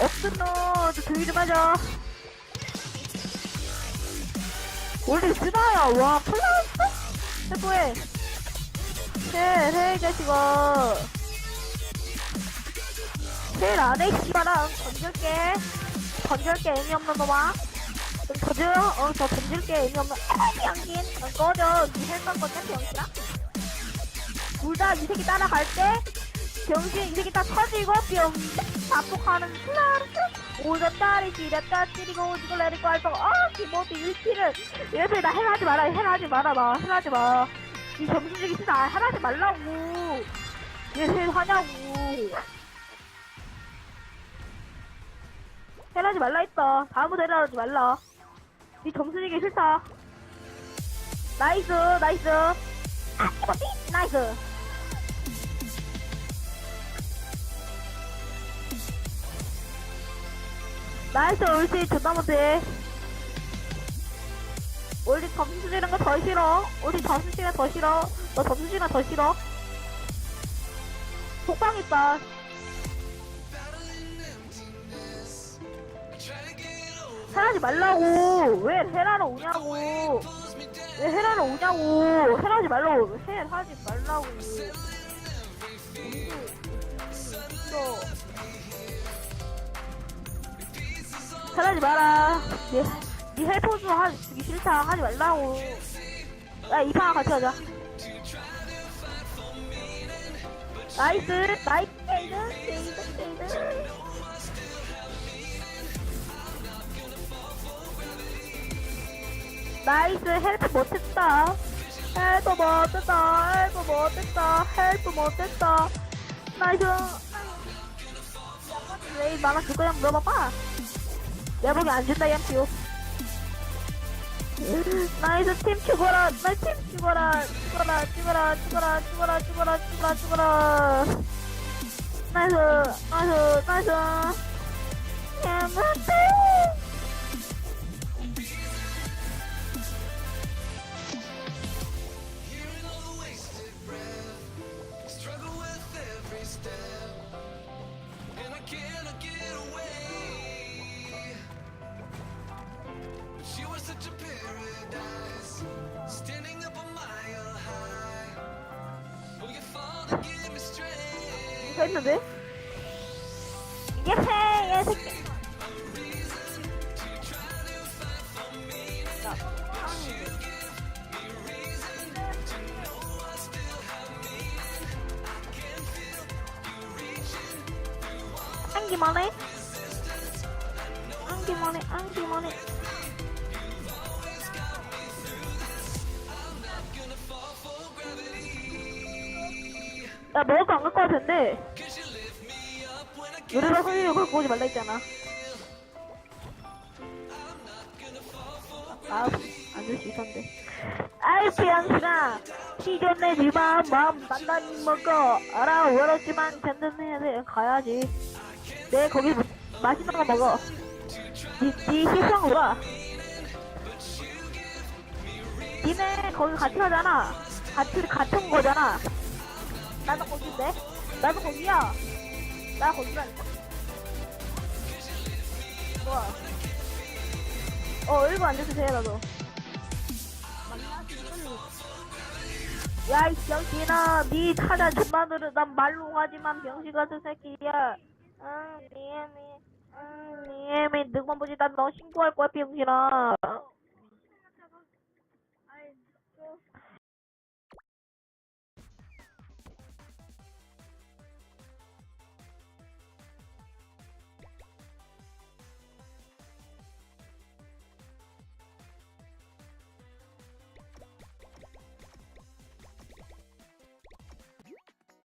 없은 너 조용히 좀 하자 원래 쓰나야 와 플라스? 해보해 해 해 이 자식아 헬 안해 씨발아 응 던질게. 던질게 의미 없는 놈아. 응 던져. 어저 던질게 의미 없는. 에이 양긴 응 꺼져. 니헬건 건데 병신아 둘다 이 새끼 따라갈 때 병신 이 새끼 다 터지고 병 반복하는 플라스 오졌다리 지렸다 찌리고 오지고 내리고 할거 아 기모디 일치를. 이래서 나 헬하지 마라 헬하지 마라 나 헬하지 마이 정신적인 진짜 헬하지 말라고. 왜헬 하냐고. 헬하지 말라 했다. 다음부터 헬하지 말라. 니 정신적인 싫다 나이스 나이스. 아 나이스 나이스 옳지 존나 못해. 우리 점수 주는 거 더 싫어. 우리 점수 시간 더 싫어. 너 점수 시간 더 싫어. 폭방 있다. 헤라지 말라고. 왜 헤라로 오냐고. 왜 헤라로 오냐고. 헤라지 말라고. 왜 헤라지 말라고. 너 잘하지 마라. 니, 니 헬포즈 하, 주기 싫다. 하지 말라고. 야, 이판 같이 하자. 나이스, 나이스, 세이드, 세이드. 나이스, 헬프 못했다. 헬프 못했다. 헬프 못했다. 헬프 못했다. 나이스. 왜 막아줄 거냐 물어봐봐. 내가 보기 안 준다 얌피오 나이스 팀 죽어라. 나팀 죽어라. 죽어라 죽어라 죽어라 죽어라 죽어라 죽어라 죽어라. 나이스 나이스 나이스. 야마떼 thank you yeter. Hangi malı? Hangi malı? Hangi malı? 야, 먹을 거 안 갖고 된대. 노래방 선생님 갖고 오지 말라 했잖아. 아, 안줄수 있었는데. 아이. 티좀 내지 마. 마음 단단히 먹어. 알아, 외롭지만 든든해야 돼. 가야지. 내 거기 뭐- 맛있는 거 먹어. 니, 니 실수한 거야. 니네 거기 같이 가잖아. 같이, 같은 거잖아. 나도 거기인데? 나도 거기야. 나 거기라니까. 좋아. 어, 일부 앉아주세요, 나도. 야, 이 병신아, 니 타자 느려. 난 말로 하지만 병신 같은 새끼야. 응, 미애미. 응, 미애미. 늑만 보지, 난 너 신고할 거야, 병신아.